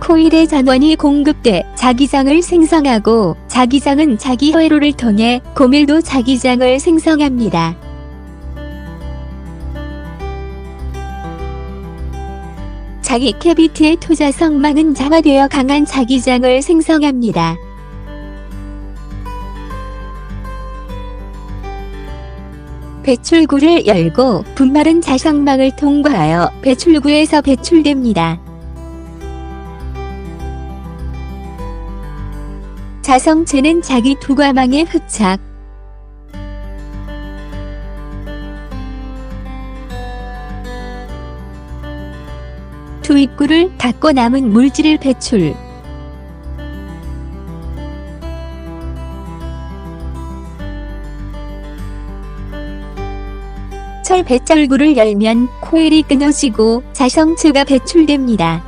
코일의 전원이 공급돼 자기장을 생성하고 자기장은 자기 회로를 통해 고밀도 자기장을 생성합니다. 자기 캐비티의 투자성망은 장화되어 강한 자기장을 생성합니다. 배출구를 열고 분말은 자성망을 통과하여 배출구에서 배출됩니다. 자성체는 자기 두과망에 흡착, 투입구를 닫고 남은 물질을 배출. 철 배출구를 열면 코일이 끊어지고 자성체가 배출됩니다.